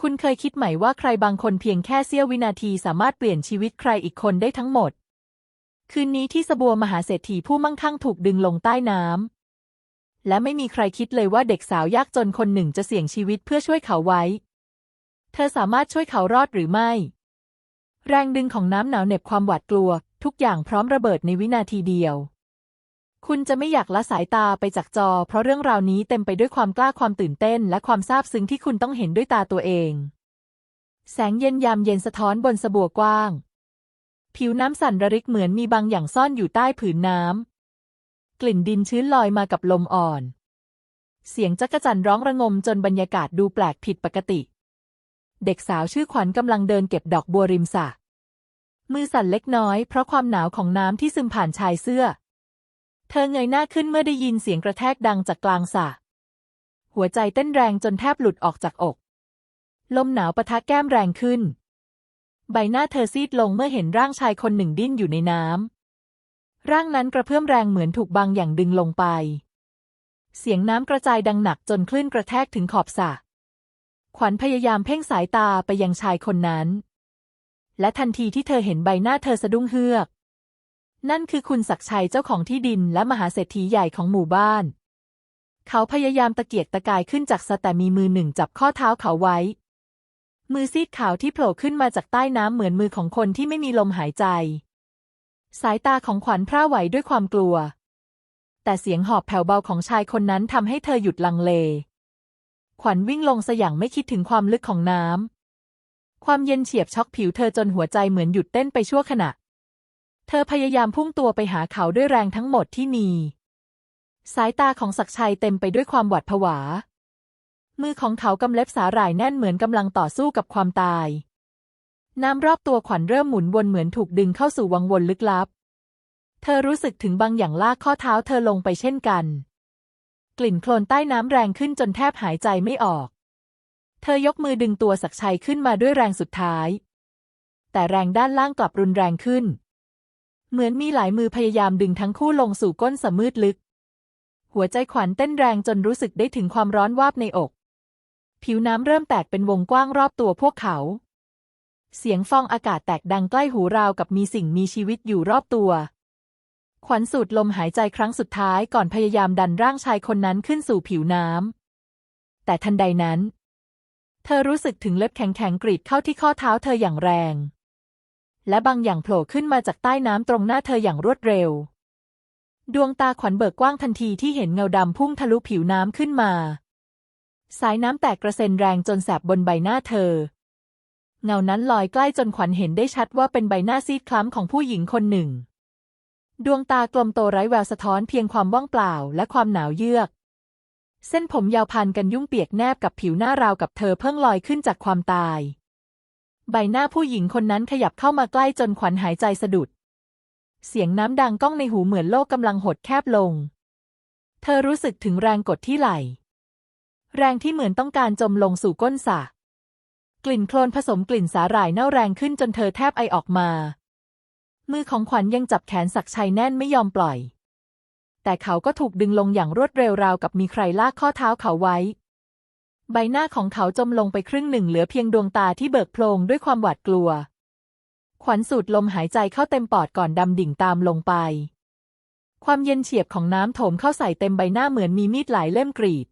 คุณเคยคิดไหมว่าใครบางคนเพียงแค่เสี้ยววินาทีสามารถเปลี่ยนชีวิตใครอีกคนได้ทั้งหมด คืนนี้ที่สบัวมหาเศรษฐีผู้มั่งคั่งถูกดึงลงใต้น้ำและไม่มีใครคิดเลยว่าเด็กสาวยากจนคนหนึ่งจะเสี่ยงชีวิตเพื่อช่วยเขาไว้ เธอสามารถช่วยเขารอดหรือไม่ แรงดึงของน้ำหนาวเหน็บความหวาดกลัว ทุกอย่างพร้อมระเบิดในวินาทีเดียว คุณจะไม่อยากละสายตาไปจากจอ เพราะเรื่องราวนี้เต็มไปด้วยความกล้าความตื่นเต้น และความซาบซึ้งที่คุณต้องเห็นด้วยตาตัวเอง แสงเย็นยามเย็นสะท้อนบนสบัวกว้าง ผิวน้ำสั่นระริกเหมือนมีบางอย่างซ่อนอยู่ใต้ผืนน้ำ กลิ่นดินชื้นลอยมากับลมอ่อน เสียงจักจั่นร้องระงมจนบรรยากาศดูแปลกผิดปกติ เด็กสาวชื่อขวัญกำลังเดินเก็บดอกบัวริมสระมือสั่นเล็กน้อยเพราะความหนาวของน้ำที่ซึมผ่านชายเสื้อ เธอเงยหน้าขึ้นเมื่อได้ยินเสียงกระแทกดังจากกลางสระหัวใจเต้นแรงจนแทบหลุดออกจากอก ลมหนาวปะทะแก้มแรงขึ้น ใบหน้าเธอซีดลงเมื่อเห็นร่างชายคนหนึ่งดิ้นอยู่ในน้ำ ร่างนั้นกระเพื่อมแรงเหมือนถูกบางอย่างดึงลงไป เสียงน้ำกระจายดังหนักจนคลื่นกระแทกถึงขอบสระขวัญพยายามเพ่งสายตาไปยังชายคนนั้น และทันทีที่เธอเห็นใบหน้าเธอสะดุ้งเฮือก นั่นคือคุณศักชัยเจ้าของที่ดินและมหาเศรษฐีใหญ่ของหมู่บ้าน เขาพยายามตะเกียกตะกายขึ้นจากสแต่มีมือหนึ่งจับข้อเท้าเขาไว้ มือซีดขาวที่โผล่ขึ้นมาจากใต้น้ำเหมือนมือของคนที่ไม่มีลมหายใจ สายตาของขวัญพร่าไหวด้วยความกลัว แต่เสียงหอบแผ่วเบาของชายคนนั้นทำให้เธอหยุดลังเล ขวัญวิ่งลงสอย่างไม่คิดถึงความลึกของน้ำความเย็นเฉียบช็อกผิวเธอจนหัวใจเหมือนหยุดเต้นไปชั่วขณะ เธอพยายามพุ่งตัวไปหาเขาด้วยแรงทั้งหมดที่มี สายตาของศักชัยเต็มไปด้วยความหวาดผวา มือของเขากำเล็บสาหร่ายแน่นเหมือนกำลังต่อสู้กับความตาย น้ำรอบตัวขวัญเริ่มหมุนวนเหมือนถูกดึงเข้าสู่วังวนลึกลับ เธอรู้สึกถึงบางอย่างลากข้อเท้าเธอลงไปเช่นกัน กลิ่นโคลนใต้น้ำแรงขึ้นจนแทบหายใจไม่ออก เธอยกมือดึงตัวศักชัยขึ้นมาด้วยแรงสุดท้าย แต่แรงด้านล่างกลับรุนแรงขึ้น เหมือนมีหลายมือพยายามดึงทั้งคู่ลงสู่ก้นสมืดลึก หัวใจขวัญเต้นแรงจนรู้สึกได้ถึงความร้อนวาบในอก ผิวน้ำเริ่มแตกเป็นวงกว้างรอบตัวพวกเขา เสียงฟองอากาศแตกดังใกล้หูราวกับมีสิ่งมีชีวิตอยู่รอบตัว ขวัญสูดลมหายใจครั้งสุดท้ายก่อนพยายามดันร่างชายคนนั้นขึ้นสู่ผิวน้ำแต่ทันใดนั้น เธอรู้สึกถึงเล็บแข็งๆกรีดเข้าที่ข้อเท้าเธออย่างแรง และบางอย่างโผล่ขึ้นมาจากใต้น้ำตรงหน้าเธออย่างรวดเร็ว ดวงตาขวัญเบิกกว้างทันทีที่เห็นเงาดำพุ่งทะลุผิวน้ำขึ้นมา สายน้ำแตกกระเซ็นแรงจนแสบบนใบหน้าเธอ เงานั้นลอยใกล้จนขวัญเห็นได้ชัดว่าเป็นใบหน้าซีดคล้ำของผู้หญิงคนหนึ่ง ดวงตากลมโตไร้แววสะท้อนเพียงความว่างเปล่าและความหนาวเยือก เส้นผมยาวพันกันยุ่งเปียกแนบกับผิวหน้าราวกับเธอเพิ่งลอยขึ้นจากความตาย ใบหน้าผู้หญิงคนนั้นขยับเข้ามาใกล้จนขวัญหายใจสะดุด เสียงน้ำดังก้องในหูเหมือนโลกกำลังหดแคบลง เธอรู้สึกถึงแรงกดที่ไหล แรงที่เหมือนต้องการจมลงสู่ก้นสระกลิ่นโคลนผสมกลิ่นสาหร่ายเน่าแรงขึ้นจนเธอแทบไอออกมา มือของขวัญยังจับแขนศักชัยแน่นไม่ยอมปล่อย แต่เขาก็ถูกดึงลงอย่างรวดเร็วราวกับมีใครลากข้อเท้าเขาไว้ ใบหน้าของเขาจมลงไปครึ่งหนึ่งเหลือเพียงดวงตาที่เบิกโพลงด้วยความหวาดกลัว ขวัญสูดลมหายใจเข้าเต็มปอดก่อนดำดิ่งตามลงไป ความเย็นเฉียบของน้ำโถมเข้าใส่เต็มใบหน้าเหมือนมีมีดหลายเล่มกรีด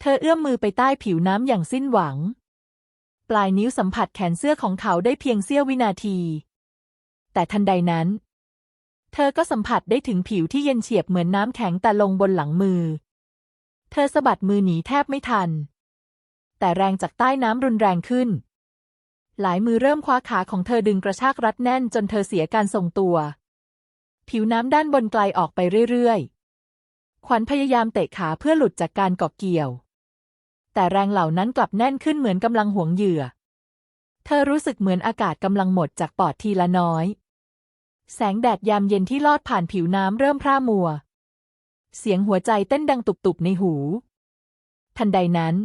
เธอเอื้อมมือไปใต้ผิวน้ำอย่างสิ้นหวัง ปลายนิ้วสัมผัสแขนเสื้อของเขาได้เพียงเสี้ยววินาที แต่ทันใดนั้น เธอก็สัมผัสได้ถึงผิวที่เย็นเฉียบเหมือนน้ำแข็งแต่ลงบนหลังมือ เธอสะบัดมือหนีแทบไม่ทัน แต่แรงจากใต้น้ำรุนแรงขึ้น หลายมือเริ่มคว้าขาของเธอดึงกระชากรัดแน่นจนเธอเสียการทรงตัว ผิวน้ำด้านบนไกลออกไปเรื่อยๆ ขวัญพยายามเตะขาเพื่อหลุดจากการเกาะเกี่ยว แต่แรงเหล่านั้นกลับแน่นขึ้นเหมือนกำลังห่วงเหยื่อ เธอรู้สึกเหมือนอากาศกำลังหมดจากปอดทีละน้อย แสงแดดยามเย็นที่ลอดผ่านผิวน้ำเริ่มพร่ามัว เสียงหัวใจเต้นดังตุบๆในหูทันใดนั้น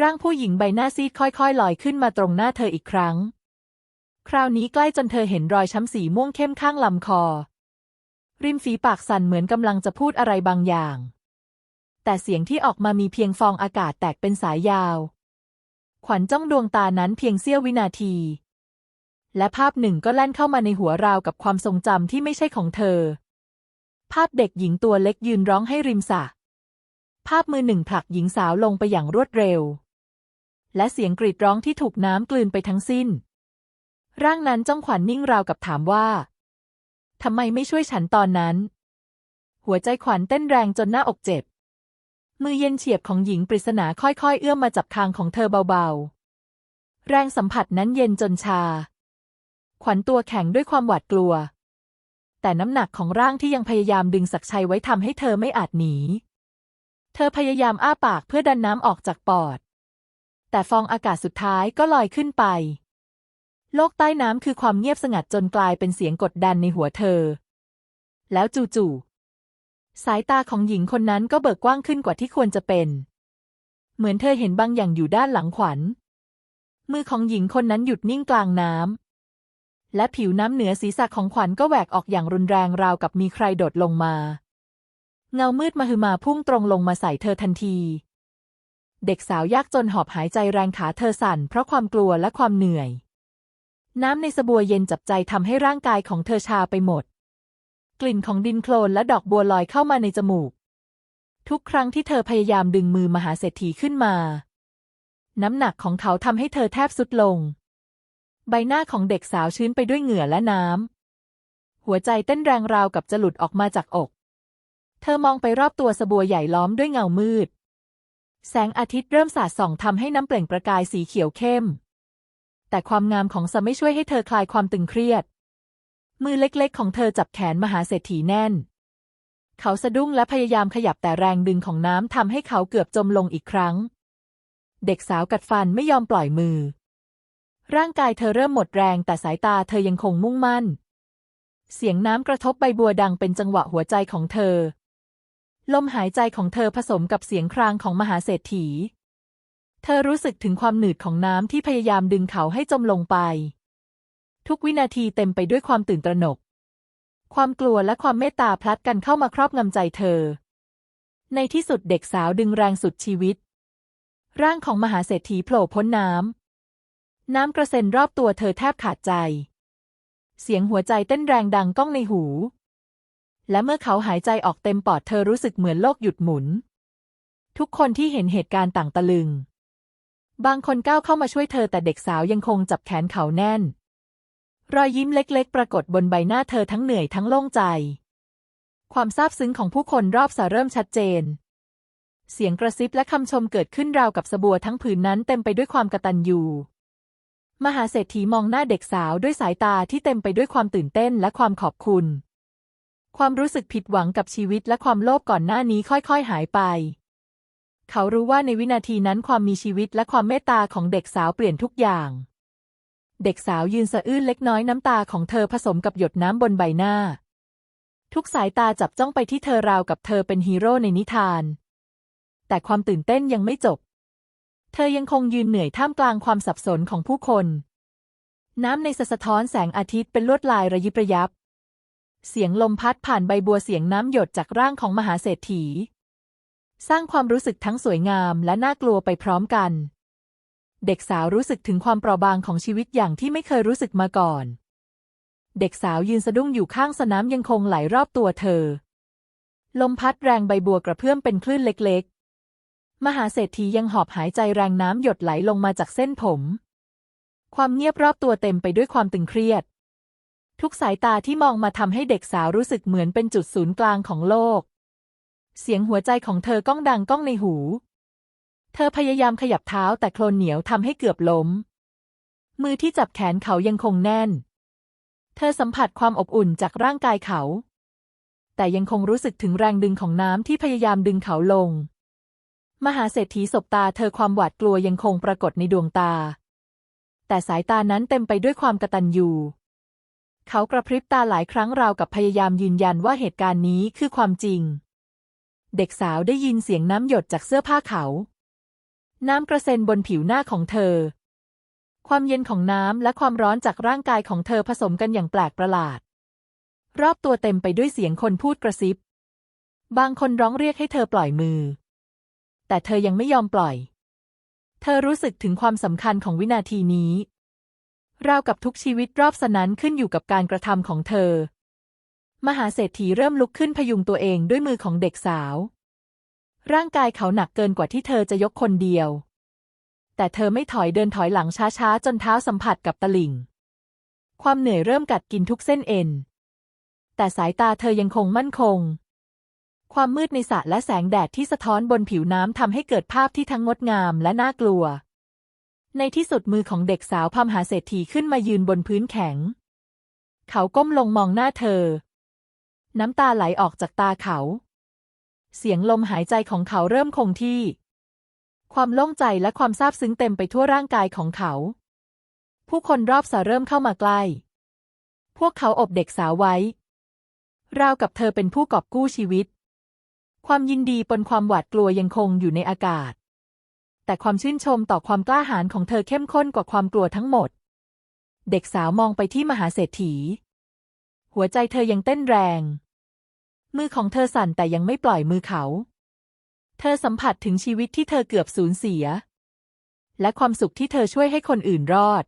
ร่างผู้หญิงใบหน้าซีดค่อยๆลอยขึ้นมาตรงหน้าเธออีกครั้ง คราวนี้ใกล้จนเธอเห็นรอยช้ำสีม่วงเข้มข้างลำคอ ริมฝีปากสั่นเหมือนกำลังจะพูดอะไรบางอย่าง แต่เสียงที่ออกมามีเพียงฟองอากาศแตกเป็นสายยาว ขวัญจ้องดวงตานั้นเพียงเสี้ยววินาที และภาพหนึ่งก็แล่นเข้ามาในหัวราวกับความทรงจำที่ไม่ใช่ของเธอ ภาพเด็กหญิงตัวเล็กยืนร้องให้ริมสระภาพมือหนึ่งผลักหญิงสาวลงไปอย่างรวดเร็ว และเสียงกรีดร้องที่ถูกน้ำกลืนไปทั้งสิ้น ร่างนั้นจ้องขวัญนิ่งราวกับถามว่าทำไมไม่ช่วยฉันตอนนั้น หัวใจขวัญเต้นแรงจนหน้าอกเจ็บ มือเย็นเฉียบของหญิงปริศนาค่อยๆ เอื้อมมาจับคางของเธอเบาๆ แรงสัมผัสนั้นเย็นจนชา ขวัญตัวแข็งด้วยความหวาดกลัว แต่น้ำหนักของร่างที่ยังพยายามดึงศักชัยไว้ทำให้เธอไม่อาจหนี เธอพยายามอ้าปากเพื่อดันน้ำออกจากปอด แต่ฟองอากาศสุดท้ายก็ลอยขึ้นไป โลกใต้น้ำคือความเงียบสงัดจนกลายเป็นเสียงกดดันในหัวเธอ แล้วจู่ๆสายตาของหญิงคนนั้นก็เบิกกว้างขึ้นกว่าที่ควรจะเป็น เหมือนเธอเห็นบางอย่างอยู่ด้านหลังขวัญ มือของหญิงคนนั้นหยุดนิ่งกลางน้ำและผิวน้ำเหนือศีรษะของขวัญก็แหวกออกอย่างรุนแรงราวกับมีใครโดดลงมา เงามืดมาหึมาพุ่งตรงลงมาใส่เธอทันที เด็กสาวยากจนหอบหายใจแรงขาเธอสั่นเพราะความกลัวและความเหนื่อย น้ำในสบัวเย็นจับใจทำให้ร่างกายของเธอชาไปหมด กลิ่นของดินโคลนและดอกบัวลอยเข้ามาในจมูก ทุกครั้งที่เธอพยายามดึงมือมหาเศรษฐีขึ้นมา น้ำหนักของเขาทำให้เธอแทบสุดลง ใบหน้าของเด็กสาวชื้นไปด้วยเหงื่อและน้ำหัวใจเต้นแรงราวกับจะหลุดออกมาจากอก เธอมองไปรอบตัวสบัวใหญ่ล้อมด้วยเงามืด แสงอาทิตย์เริ่มสาดส่องทำให้น้ำเปล่งประกายสีเขียวเข้ม แต่ความงามของสะไม่ช่วยให้เธอคลายความตึงเครียด มือเล็กๆ ของเธอจับแขนมหาเศรษฐีแน่น เขาสะดุ้งและพยายามขยับแต่แรงดึงของน้ำทำให้เขาเกือบจมลงอีกครั้ง เด็กสาวกัดฟันไม่ยอมปล่อยมือ ร่างกายเธอเริ่มหมดแรงแต่สายตาเธอยังคงมุ่งมั่น เสียงน้ำกระทบใบบัวดังเป็นจังหวะหัวใจของเธอ ลมหายใจของเธอผสมกับเสียงครางของมหาเศรษฐี เธอรู้สึกถึงความหนืดของน้ำที่พยายามดึงเขาให้จมลงไป ทุกวินาทีเต็มไปด้วยความตื่นตระหนก ความกลัวและความเมตตาพลัดกันเข้ามาครอบงำใจเธอ ในที่สุดเด็กสาวดึงแรงสุดชีวิต ร่างของมหาเศรษฐีโผล่พ้นน้ำ น้ำกระเซ็นรอบตัวเธอแทบขาดใจ เสียงหัวใจเต้นแรงดังก้องในหู และเมื่อเขาหายใจออกเต็มปอดเธอรู้สึกเหมือนโลกหยุดหมุน ทุกคนที่เห็นเหตุการณ์ต่างตะลึง บางคนก้าวเข้ามาช่วยเธอแต่เด็กสาวยังคงจับแขนเขาแน่น รอยยิ้มเล็กๆ ปรากฏบนใบหน้าเธอทั้งเหนื่อยทั้งโล่งใจ ความซาบซึ้งของผู้คนรอบสระเริ่มชัดเจน เสียงกระซิบและคำชมเกิดขึ้นราวกับสบัวทั้งผืนนั้นเต็มไปด้วยความกระตัญญูมหาเศรษฐีมองหน้าเด็กสาวด้วยสายตาที่เต็มไปด้วยความตื่นเต้นและความขอบคุณ ความรู้สึกผิดหวังกับชีวิตและความโลภก่อนหน้านี้ค่อยๆ หายไป เขารู้ว่าในวินาทีนั้นความมีชีวิตและความเมตตาของเด็กสาวเปลี่ยนทุกอย่าง เด็กสาวยืนสะอื้นเล็กน้อยน้ำตาของเธอผสมกับหยดน้ำบนใบหน้า ทุกสายตาจับจ้องไปที่เธอราวกับเธอเป็นฮีโร่ในนิทาน แต่ความตื่นเต้นยังไม่จบ เธอยังคงยืนเหนื่อยท่ามกลางความสับสนของผู้คน น้ำในสะท้อนแสงอาทิตย์เป็นลวดลายระยิบระยับ เสียงลมพัดผ่านใบบัวเสียงน้ำหยดจากร่างของมหาเศรษฐี สร้างความรู้สึกทั้งสวยงามและน่ากลัวไปพร้อมกัน เด็กสาวรู้สึกถึงความเปราะบางของชีวิตอย่างที่ไม่เคยรู้สึกมาก่อน เด็กสาวยืนสะดุ้งอยู่ข้างสนามยังคงไหลรอบตัวเธอ ลมพัดแรงใบบัวกระเพื่อมเป็นคลื่นเล็กๆ มหาเศรษฐียังหอบหายใจแรงน้ำหยดไหลลงมาจากเส้นผม ความเงียบรอบตัวเต็มไปด้วยความตึงเครียด ทุกสายตาที่มองมาทำให้เด็กสาวรู้สึกเหมือนเป็นจุดศูนย์กลางของโลก เสียงหัวใจของเธอก้องดังก้องในหู เธอพยายามขยับเท้าแต่โคลนเหนียวทำให้เกือบล้ม มือที่จับแขนเขายังคงแน่น เธอสัมผัสความอบอุ่นจากร่างกายเขา แต่ยังคงรู้สึกถึงแรงดึงของน้ำที่พยายามดึงเขาลง มหาเศรษฐีสบตาเธอความหวาดกลัวยังคงปรากฏในดวงตา แต่สายตานั้นเต็มไปด้วยความกระตัญญู เขากระพริบตาหลายครั้งราวกับพยายามยืนยันว่าเหตุการณ์นี้คือความจริง เด็กสาวได้ยินเสียงน้ำหยดจากเสื้อผ้าเขา น้ำกระเซ็นบนผิวหน้าของเธอ ความเย็นของน้ำและความร้อนจากร่างกายของเธอผสมกันอย่างแปลกประหลาด รอบตัวเต็มไปด้วยเสียงคนพูดกระซิบ บางคนร้องเรียกให้เธอปล่อยมือ แต่เธอยังไม่ยอมปล่อย เธอรู้สึกถึงความสำคัญของวินาทีนี้ ราวกับทุกชีวิตรอบสนั้นขึ้นอยู่กับการกระทำของเธอ มหาเศรษฐีเริ่มลุกขึ้นพยุงตัวเองด้วยมือของเด็กสาว ร่างกายเขาหนักเกินกว่าที่เธอจะยกคนเดียว แต่เธอไม่ถอยเดินถอยหลังช้าๆ จนเท้าสัมผัสกับตะลิ่ง ความเหนื่อยเริ่มกัดกินทุกเส้นเอ็น แต่สายตาเธอยังคงมั่นคง ความมืดในสระและแสงแดดที่สะท้อนบนผิวน้ำทำให้เกิดภาพที่ทั้งงดงามและน่ากลัว ในที่สุดมือของเด็กสาวพมหาเศรษฐีขึ้นมายืนบนพื้นแข็ง เขาก้มลงมองหน้าเธอ น้ำตาไหลออกจากตาเขา เสียงลมหายใจของเขาเริ่มคงที่ ความโล่งใจและความซาบซึ้งเต็มไปทั่วร่างกายของเขา ผู้คนรอบสระเริ่มเข้ามาใกล้ พวกเขาอบเด็กสาวไว้ ราวกับเธอเป็นผู้กอบกู้ชีวิต ความยินดีปนความหวาดกลัวยังคงอยู่ในอากาศ แต่ความชื่นชมต่อความกล้าหาญของเธอเข้มข้นกว่าความกลัวทั้งหมด เด็กสาวมองไปที่มหาเศรษฐี หัวใจเธอยังเต้นแรง มือของเธอสั่นแต่ยังไม่ปล่อยมือเขา เธอสัมผัสถึงชีวิตที่เธอเกือบสูญเสีย และความสุขที่เธอช่วยให้คนอื่นรอด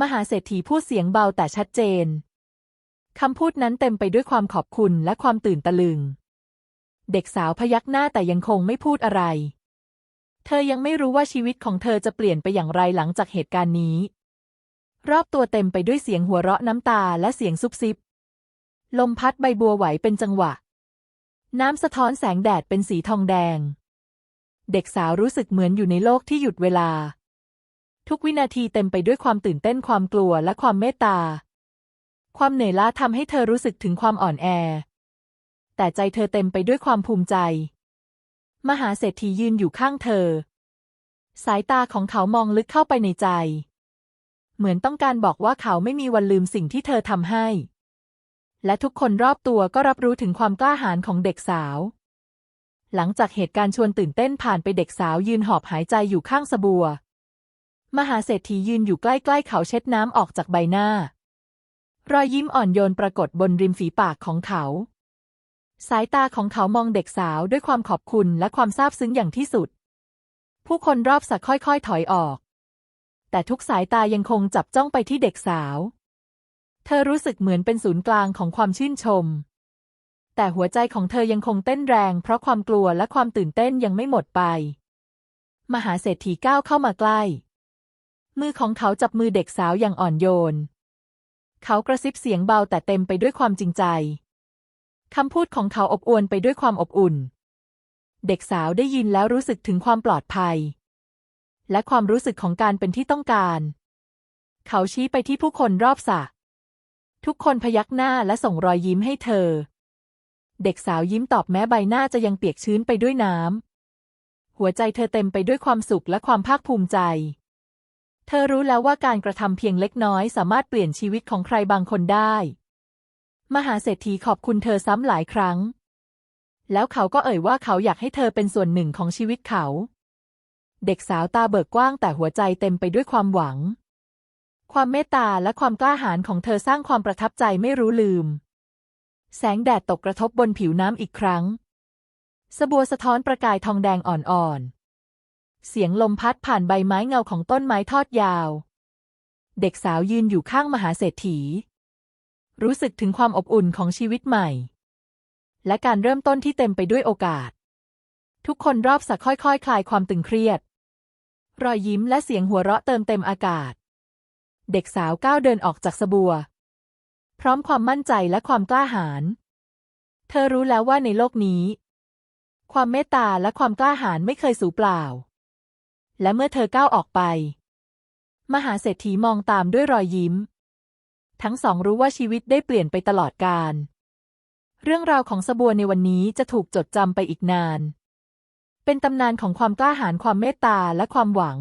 มหาเศรษฐีพูดเสียงเบาแต่ชัดเจนคำพูดนั้นเต็มไปด้วยความขอบคุณและความตื่นตะลึง เด็กสาวพยักหน้าแต่ยังคงไม่พูดอะไร เธอยังไม่รู้ว่าชีวิตของเธอจะเปลี่ยนไปอย่างไรหลังจากเหตุการณ์นี้ รอบตัวเต็มไปด้วยเสียงหัวเราะน้ำตาและเสียงซุบซิบ ลมพัดใบบัวไหวเป็นจังหวะ น้ำสะท้อนแสงแดดเป็นสีทองแดง เด็กสาวรู้สึกเหมือนอยู่ในโลกที่หยุดเวลา ทุกวินาทีเต็มไปด้วยความตื่นเต้นความกลัวและความเมตตา ความเหนื่อยล้าทำให้เธอรู้สึกถึงความอ่อนแอ แต่ใจเธอเต็มไปด้วยความภูมิใจ มหาเศรษฐียืนอยู่ข้างเธอ สายตาของเขามองลึกเข้าไปในใจ เหมือนต้องการบอกว่าเขาไม่มีวันลืมสิ่งที่เธอทำให้ และทุกคนรอบตัวก็รับรู้ถึงความกล้าหาญของเด็กสาว หลังจากเหตุการณ์ชวนตื่นเต้นผ่านไปเด็กสาวยืนหอบหายใจอยู่ข้างสบัว มหาเศรษฐียืนอยู่ใกล้ๆเขาเช็ดน้ำออกจากใบหน้ารอยยิ้มอ่อนโยนปรากฏบนริมฝีปากของเขา สายตาของเขามองเด็กสาวด้วยความขอบคุณและความซาบซึ้งอย่างที่สุด ผู้คนรอบสระค่อยๆ ถอยออก แต่ทุกสายตายังคงจับจ้องไปที่เด็กสาว เธอรู้สึกเหมือนเป็นศูนย์กลางของความชื่นชม แต่หัวใจของเธอยังคงเต้นแรง เพราะความกลัวและความตื่นเต้นยังไม่หมดไป มหาเศรษฐีก้าวเข้ามาใกล้ มือของเขาจับมือเด็กสาวอย่างอ่อนโยน เขากระซิบเสียงเบาแต่เต็มไปด้วยความจริงใจ คำพูดของเขาอบอวลไปด้วยความอบอุ่น เด็กสาวได้ยินแล้วรู้สึกถึงความปลอดภัย และความรู้สึกของการเป็นที่ต้องการ เขาชี้ไปที่ผู้คนรอบสระทุกคนพยักหน้าและส่งรอยยิ้มให้เธอ เด็กสาวยิ้มตอบแม้ใบหน้าจะยังเปียกชื้นไปด้วยน้ำ หัวใจเธอเต็มไปด้วยความสุขและความภาคภูมิใจ เธอรู้แล้วว่าการกระทำเพียงเล็กน้อยสามารถเปลี่ยนชีวิตของใครบางคนได้ มหาเศรษฐีขอบคุณเธอซ้ำหลายครั้ง แล้วเขาก็เอ่ยว่าเขาอยากให้เธอเป็นส่วนหนึ่งของชีวิตเขา เด็กสาวตาเบิกกว้างแต่หัวใจเต็มไปด้วยความหวัง ความเมตตาและความกล้าหาญของเธอสร้างความประทับใจไม่รู้ลืม แสงแดดตกกระทบบนผิวน้ำอีกครั้ง สบัวสะท้อนประกายทองแดงอ่อนๆ เสียงลมพัดผ่านใบไม้เงาของต้นไม้ทอดยาว เด็กสาวยืนอยู่ข้างมหาเศรษฐี รู้สึกถึงความอบอุ่นของชีวิตใหม่ และการเริ่มต้นที่เต็มไปด้วยโอกาส ทุกคนรอบสระค่อยๆคคลายความตึงเครียด รอยยิ้มและเสียงหัวเราะเติมเต็มอากาศ เด็กสาวก้าวเดินออกจากสบัว พร้อมความมั่นใจและความกล้าหาญเธอรู้แล้วว่าในโลกนี้ ความเมตตาและความกล้าหาญไม่เคยสูญเปล่า และเมื่อเธอก้าวออกไป มหาเศรษฐีมองตามด้วยรอยยิ้ม ทั้งสองรู้ว่าชีวิตได้เปลี่ยนไปตลอดการ เรื่องราวของสบัวในวันนี้จะถูกจดจำไปอีกนาน เป็นตำนานของความกล้าหาญความเมตตาและความหวัง